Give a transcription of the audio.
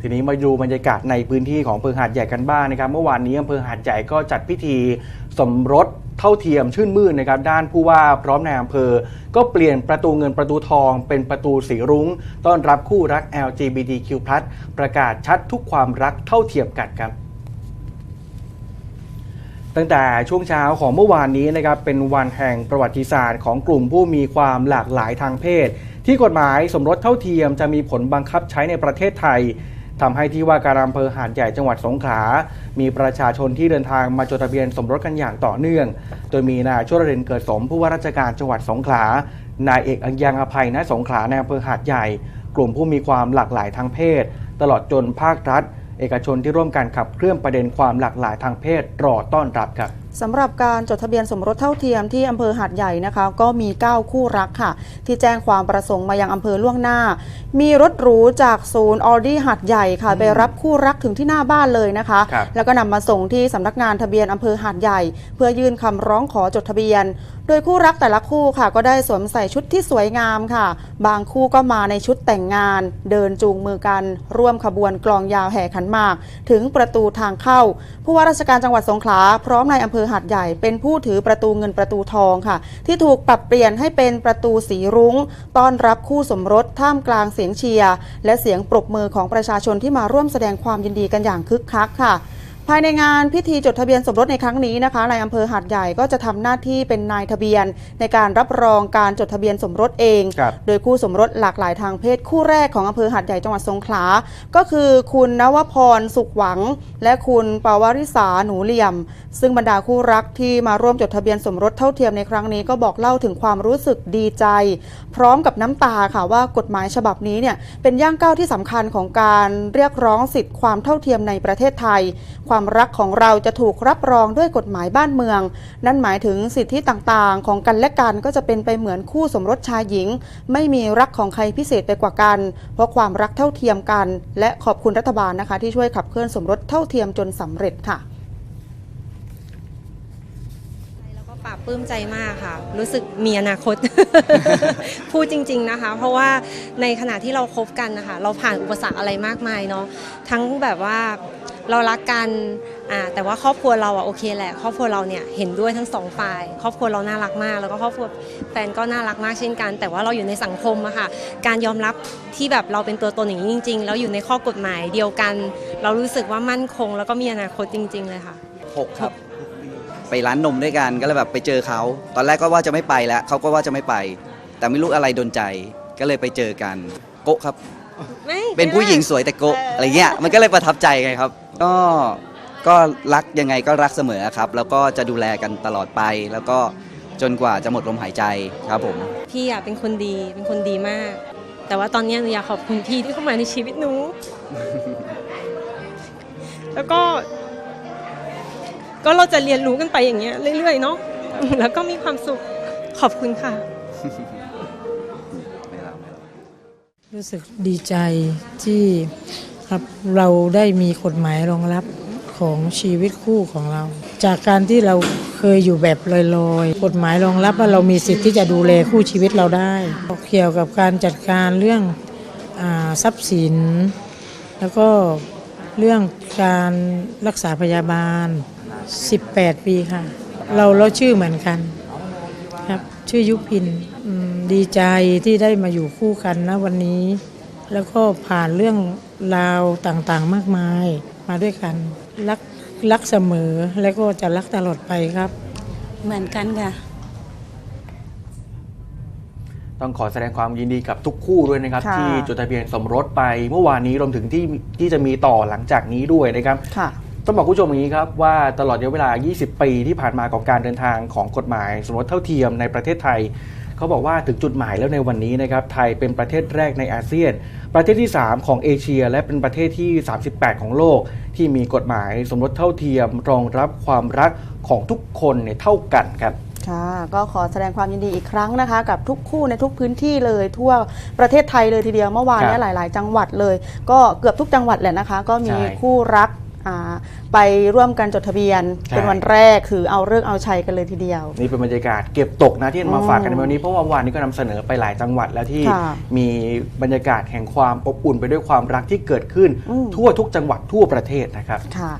ทีนี้มาดูบรรยากาศในพื้นที่ของอำเภอหาดใหญ่กันบ้างนะครับ เมื่อวานนี้อำเภอหาดใหญ่ก็จัดพิธีสมรสเท่าเทียมชื่นมื่นนะครับ ด้านผู้ว่าพร้อมในายอำเภอ ก็เปลี่ยนประตูเงินประตูทองเป็นประตูสีรุ้ง ต้อนรับคู่รัก LGBTQ+ ประกาศชัดทุกความรักเท่าเทียมกันครับตั้งแต่ช่วงเช้าของเมื่อวานนี้นะครับเป็นวันแห่งประวัติศาสตร์ของกลุ่มผู้มีความหลากหลายทางเพศ ที่กฎหมายสมรสเท่าเทียมจะมีผลบังคับใช้ในประเทศไทย ทำให้ที่ว่าการอำเภอหาดใหญ่จังหวัดสงขลา มีประชาชนที่เดินทางมาจดทะเบียนสมรสกันอย่างต่อเนื่อง โดยมีนายชวรินทร์เกิดสมผู้ว่าราชการจังหวัดสงขลา นายเอกอังยังอภัยณสงขลาในอำเภอหาดใหญ่ กลุ่มผู้มีความหลากหลายทางเพศ ตลอดจนภาครัฐ เอกชนที่ร่วมกันขับเคลื่อนประเด็นความหลากหลายทางเพศรอต้อนรับครับ สำหรับการจดทะเบียนสมรสเท่าเทียมที่อำเภอหาดใหญ่นะคะ ก็มี 9 คู่รักค่ะ ที่แจ้งความประสงค์มายังอำเภอล่วงหน้า มีรถหรูจากศูนย์ออดี้หาดใหญ่ค่ะ ไปรับคู่รักถึงที่หน้าบ้านเลยนะคะครับแล้วก็นำมาส่งที่สำนักงานทะเบียนอำเภอหาดใหญ่ เพื่อยื่นคำร้องขอจดทะเบียนโดยคู่รักแต่ละคู่ค่ะ ก็ได้สวมใส่ชุดที่สวยงามค่ะ บางคู่ก็มาในชุดแต่งงาน เดินจูงมือกัน ร่วมขบวนกลองยาวแห่ขันหมาก ถึงประตูทางเข้า ผู้ว่าราชการจังหวัดสงขลา พร้อมนายอำเภอหาดใหญ่เป็นผู้ถือประตูเงินประตูทองค่ะ ที่ถูกปรับเปลี่ยนให้เป็นประตูสีรุง้ง ต้อนรับคู่สมรสท่ามกลางเสียงเชียร์และเสียงปรบมือของประชาชนที่มาร่วมแสดงความยินดีกันอย่างคึกคักค่ะ ภายในงานพิธีจดทะเบียนสมรสในครั้งนี้นะคะนายอำเภอหาดใหญ่ก็จะทำหน้าที่เป็นนายทะเบียน ในการรับรองการจดทะเบียนสมรสเองครับโดยคู่สมรสหลากหลายทางเพศคู่แรกของอำเภอหาดใหญ่จังหวัดสงขลา ก็คือคุณนวพรสุขหวัง และคุณปาวริษาหนูเหลี่ยม ซึ่งบรรดาคู่รักที่มาร่วมจดทะเบียนสมรสเท่าเทียมในครั้งนี้ก็บอกเล่าถึงความรู้สึกดีใจ พร้อมกับน้ำตาค่ะว่ากฎหมายฉบับนี้เนี่ยเป็นย่างก้าวที่สำคัญของการเรียกร้องสิทธิความเท่าเทียมในประเทศไทยความรักของเราจะถูกรับรองด้วยกฎหมายบ้านเมือง นั่นหมายถึงสิทธิต่างๆ ของกันและกันก็จะเป็นไปเหมือนคู่สมรสชายหญิง ไม่มีรักของใครพิเศษไปกว่ากัน เพราะความรักเท่าเทียมกัน และขอบคุณรัฐบาลนะคะ ที่ช่วยขับเคลื่อนสมรสเท่าเทียมจนสำเร็จค่ะแล้วก็ปลาบปลื้มใจมากค่ะ รู้สึกมีอนาคต พูดจริง ๆนะคะ เพราะว่าในขณะที่เราคบกันนะคะ เราผ่านอุปสรรคอะไรมากมายเนาะทั้งแบบว่า เรารักกันอ่าแต่ว่าครอบครัวเราอะโอเคแหละครอบครัวเราเนี่ยเห็นด้วยทั้งสองฝ่ายครอบครัวเราน่ารักมาก แล้วก็ครอบครัวแฟนก็น่ารักมากเช่นกัน แต่ว่าเราอยู่ในสังคมอะค่ะการยอมรับที่แบบเราเป็นตัวตนอย่างนี้จริง ๆ แล้วอยู่ในข้อกฎหมายเดียวกัน เรารู้สึกว่ามั่นคง แล้วก็มีอนาคตจริง ๆ เลยค่ะหกครับไปร้านนมด้วยกันก็เลยแบบไปเจอเขาตอนแรกก็ว่าจะไม่ไปแล้วเขาก็ว่าจะไม่ไป แต่ไม่รู้อะไรดนใจก็เลยไปเจอกันโกะครับไม่เป็นผู้หญิงสวยแต่โกะอะไรเงี้ยมันก็เลยประทับใจไงครับ ก็ก็รักยังไงก็รักเสมอครับ แล้วก็จะดูแลกันตลอดไป แล้วก็จนกว่าจะหมดลมหายใจครับผม พี่อะเป็นคนดีเป็นคนดีมาก แต่ว่าตอนเนี้ยหนูอยากขอบคุณพี่ที่เข้ามาในชีวิตหนู แล้วก็ ก็เราจะเรียนรู้กันไปอย่างเงี้ยเรื่อยๆเนาะแล้วก็มีความสุขขอบคุณค่ะ รู้สึกดีใจที่ ครับเราได้มีกฎหมายรองรับของชีวิตคู่ของเรา จากการที่เราเคยอยู่แบบลอยๆ กฎหมายรองรับว่าเรามีสิทธิ์ที่จะดูแลคู่ชีวิตเราได้เกี่ยวกับการจัดการเรื่องอทรัพย์สิน แล้วก็เรื่องการรักษาพยาบาล 18 ปีค่ะ เราเราชื่อเหมือนกันครับชื่อยุพินดีใจที่ได้มาอยู่คู่กันนะวันนี้ แล้วก็ผ่านเรื่องราวต่างๆ มากมายมาด้วยกัน รักรักเสมอและก็จะรักตลอดไปครับ เหมือนกันค่ะ ต้องขอแสดงความยินดีกับทุกคู่ด้วยนะครับ ค่ะที่จดทะเบียนสมรสไปเมื่อวานนี้รวมถึงที่ที่จะมีต่อหลังจากนี้ด้วยนะครับ ค่ะ ต้องบอกคุณผู้ชมอย่างนี้ครับว่าตลอดระยะเวลา 20 ปีที่ผ่านมาของการเดินทางของกฎหมาย สมรสเท่าเทียมในประเทศไทย เขาบอกว่าถึงจุดหมายแล้วในวันนี้นะครับไทยเป็นประเทศแรกในอาเซียน ประเทศที่ 3 ของเอเชีย และเป็นประเทศที่ 38 ของโลก ที่มีกฎหมายสมรสเท่าเทียม รองรับความรักของทุกคนเนี่ยเท่ากันครับค่ะก็ขอแสดงความยินดีอีกครั้งนะคะ กับทุกคู่ในทุกพื้นที่เลยทั่วประเทศไทยเลยทีเดียวเมื่อวานเนี้ครับหลาย ๆ จังหวัดเลย ก็เกือบทุกจังหวัดแหละนะคะ ก็มีใช่คู่รักอ่า ไปร่วมกันจดทะเบียนใช่เป็นวันแรกคือเอาเลิกษ์เอาชัยกันเลยทีเดียว นี่เป็นบรรยากาศเก็บตกนะที่มาอืมฝากกันในวันนี้เพราะว่าวันนี้ก็นำเสนอไปหลายจังหวัดแล้วที่ค่ะมีบรรยากาศแห่งความอบอุ่นไปด้วยความรักที่เกิดขึ้นอืมทั่วทุกจังหวัดทั่วประเทศนะครับค่ะ